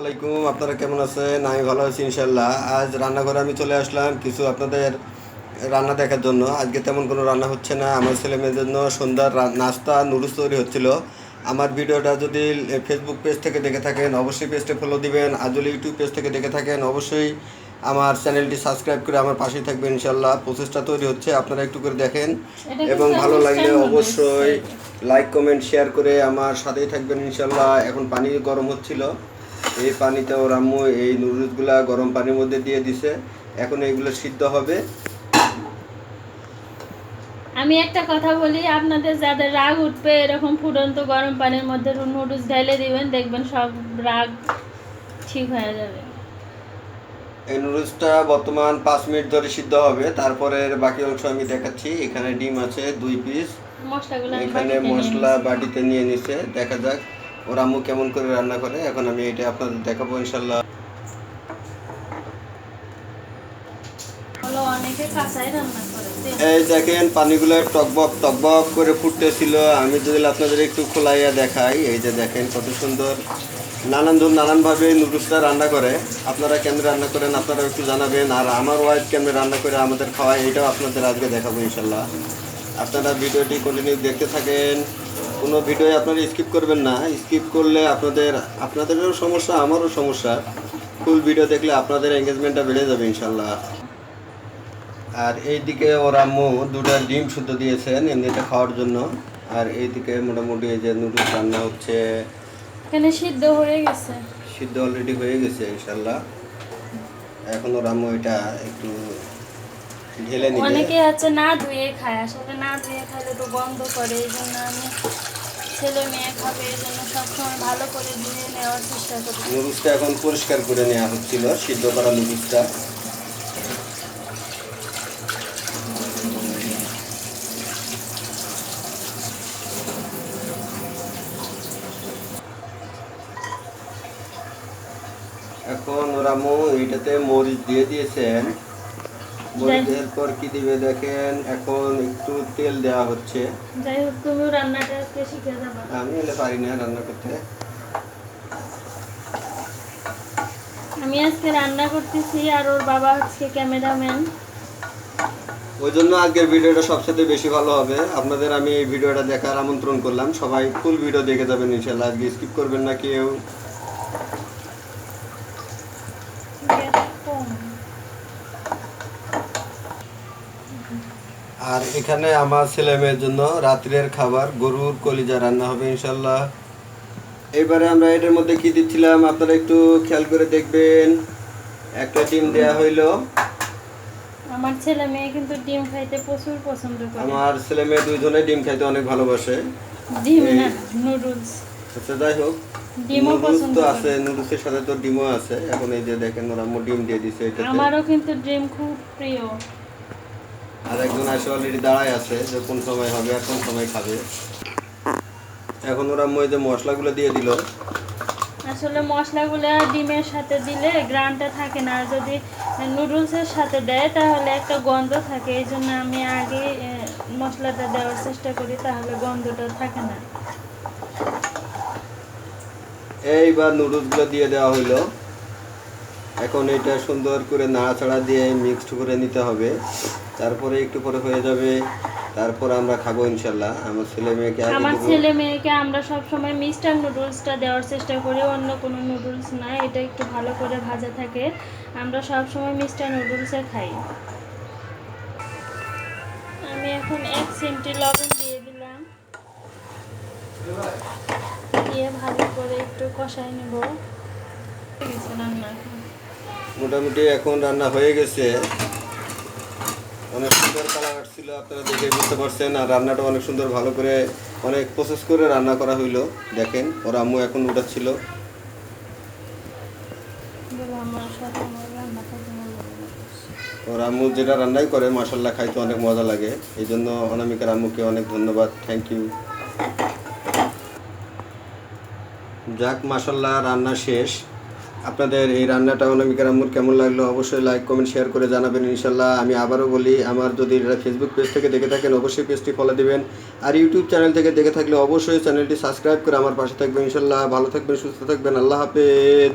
আলাইকুম আপনারা কেমন আছেন? আমি ভালো আছি ইনশাল্লাহ আজ রান্নাঘরে আমি চলে আসলাম কিছু আপনাদের রান্না দেখার জন্য। আজকে তেমন কোনো রান্না হচ্ছে না। আমার ছেলে মেয়ের জন্য সন্ধ্যার নাস্তা নুডলস তৈরি হচ্ছিল। আমার ভিডিওটা যদি ফেসবুক পেজ থেকে দেখে থাকেন অবশ্যই পেজটা ফলো দিবেন। আর যদি ইউটিউব পেজ থেকে দেখে থাকেন অবশ্যই আমার চ্যানেলটি সাবস্ক্রাইব করে আমার পাশেই থাকবেন ইনশাল্লাহ প্রসেসটা তৈরি হচ্ছে আপনারা একটু করে দেখেন। এবং ভালো লাগলে অবশ্যই লাইক কমেন্ট শেয়ার করে আমার সাথেই থাকবেন ইনশাল্লাহ এখন পানি গরম হচ্ছিল। এই পানিতে ওর আম্মু এই নুডলসগুলা গরম পানির মধ্যে দিয়ে দিছে। এখন এইগুলো সিদ্ধ হবে। আমি একটা কথা বলি আপনাদের যাদের রাগ উঠবে এরকম ফুটন্ত গরম পানির মধ্যে নুডলস ঢেলে দিবেন দেখবেন সব রাগ ঠিক হয়ে যাবে। এই নুডলসটা বর্তমান পাঁচ মিনিট ধরে সিদ্ধ হবে। তারপরে বাকি অংশ আমি দেখাচ্ছি। এখানে ডিম আছে দুই পিস মশলাগুলো এখানে মশলা বাটিতে নিয়ে নিছে। দেখা যাক। ওর আম্মু কেমন করে রান্না করে? এখন আমি এটা আপনাদের দেখাবো ইনশাল্লাহ। এই দেখেন পানিগুলো টকবক টকবক করে ফুটতেছিল। আমি যদি আপনাদের একটু খোলাইয়া দেখাই এই যে দেখেন কত সুন্দর নানান জন নানানভাবে নুডলসটা রান্না করে। আপনারা কেমন রান্না করেন আপনারা একটু জানাবেন। আর আমার ওয়াইফ কেমন রান্না করে আমাদের খাওয়ায় এটাও আপনাদের আজকে দেখাবো ইনশাল্লাহ। আপনারা ভিডিওটি কন্টিনিউ দেখতে থাকেন। কোনো ভিডিও আপনারা স্কিপ করবেন না। স্কিপ করলে আপনাদের আপনাদেরও সমস্যা আমারও সমস্যা। ফুল ভিডিও দেখলে আপনাদের এঙ্গেজমেন্টটা বেড়ে যাবে ইনশাল্লাহ। আর এইদিকে ওর আম্মু দুটো ডিম শুদ্ধ দিয়েছেন এমনিতে খাওয়ার জন্য। আর এইদিকে মোটামুটি এই যে নুডলস রান্না হচ্ছে। এখানে সিদ্ধ হয়ে গেছে। সিদ্ধ অলরেডি হয়ে গেছে ইনশাল্লাহ। এখন ওর আম্মু এটা একটু ঢেলে নিবে। অনেকে হচ্ছে না ধুয়ে খায় আসলে না ধুয়ে খাইলে তো বন্ধ করে এই জন্য আমি ছেলে মেয়ে খাবে এই জন্য সবসময় ভালো করে ধুয়ে নেওয়ার চেষ্টা করি। নুডলসটা এখন পরিষ্কার করে নেওয়া হচ্ছিল সিদ্ধ করা নুডলসটা। এখন ওরা মো এইটাতে মরিচ দিয়ে দিয়েছেন। কি দিবে দেখেন এখন একটু তেল দেওয়া হচ্ছে। যাই হোক রান্নাটা আজকে শিখে যাবা। আমি এলে পারি না রান্না করতে। আমি আজকে রান্না করতেছি আর ওর বাবা হচ্ছে ক্যামেরাম্যান। ওই জন্য আজকের ভিডিওটা সবচেয়ে বেশি ভালো হবে। আপনাদের আমি এই ভিডিওটা দেখার আমন্ত্রণ করলাম। সবাই ফুল ভিডিও দেখে যাবেন ইনশাল্লাহ আজকে স্কিপ করবেন না কেউ। আর এখানে আমার ছেলে মেয়ের জন্য রাত্রের খাবার গরুর কলিজা রান্না হবে ইনশাল্লাহ এবারে আমরা এটার মধ্যে কি দিচ্ছিলাম? আপনারা একটু খেয়াল করে দেখবেন। একটা ডিম দেয়া হইল। আমার ছেলে মেয়ে কিন্তু ডিম খাইতে প্রচুর পছন্দ করে। আমার ছেলে মেয়ে দুইজনে ডিম খাইতে অনেক ভালোবাসে। ডিম না নুডলস। আচ্ছা যাই হোক। ডিমও পছন্দ তো আছে নুডলসের সাথে তো ডিমও আছে। এখন এই যে দেখেন ওরা ডিম দিয়ে দিছে এটাতে। আমারও কিন্তু ডিম খুব প্রিয়। আর একজন আসে অলরেডি দাঁড়ায় আছে যে কোন সময় হবে আর কোন সময় খাবে। এখন ওরা আম্মু যে মশলাগুলো দিয়ে দিল। আসলে মশলাগুলো ডিমের সাথে দিলে গ্রানটা থাকে না। আর যদি নুডলসের সাথে দেয় তাহলে একটা গন্ধ থাকে। এই জন্য আমি আগে মশলাটা দেওয়ার চেষ্টা করি তাহলে গন্ধটা থাকে না। এইবার নুডলসগুলো দিয়ে দেওয়া হইল। এখন এটা সুন্দর করে নাড়াচাড়া দিয়ে মিক্সড করে নিতে হবে। তারপরে একটু পরে হয়ে যাবে। তারপর আমরা খাব ইনশাল্লাহ আমার ছেলে মেয়েকে আমার। ছেলে মেয়েকে আমরা সব সময় মিস্টার নুডলসটা দেওয়ার চেষ্টা করি অন্য কোনো নুডলস না। এটা একটু ভালো করে ভাজা থাকে। আমরা সব সময় মিস্টার নুডলসে খাই। আমি এখন এক চিমটি লবণ দিয়ে দিলাম। দিয়ে ভালো করে একটু কষাই নেব। গেছে রান্না। এখন। মোটামুটি এখন রান্না হয়ে গেছে। অনেক সুন্দর কালার আসছিল আপনারা দেখে বুঝতে পারছেন আর রান্নাটা অনেক সুন্দর ভালো করে অনেক প্রসেস করে রান্না করা হইল দেখেন ওর আম্মু এখন উঠাচ্ছিল। ওর আম্মু যেটা রান্নাই করে মাসাল্লাহ খাইতে অনেক মজা লাগে। এই জন্য অনামিকার আম্মুকে অনেক ধন্যবাদ থ্যাংক ইউ যাক মাসাল্লাহ রান্না শেষ। আপনাদের এই রান্নাটা অনামিকার আম্মুর কেমন লাগল অবশ্যই লাইক কমেন্ট শেয়ার করে জানাবেন ইনশাল্লাহ। আমি আবারও বলি, আমার যদি ফেসবুক পেজ থেকে দেখে থাকেন, অবশ্যই পেজটি ফলো দেবেন। আর ইউটিউব চ্যানেল থেকে দেখে থাকলে অবশ্যই চ্যানেলটি সাবস্ক্রাইব করে আমার পাশে থাকবেন ইনশাল্লাহ। ভালো থাকবেন, সুস্থ থাকবেন। আল্লাহ হাফেজ।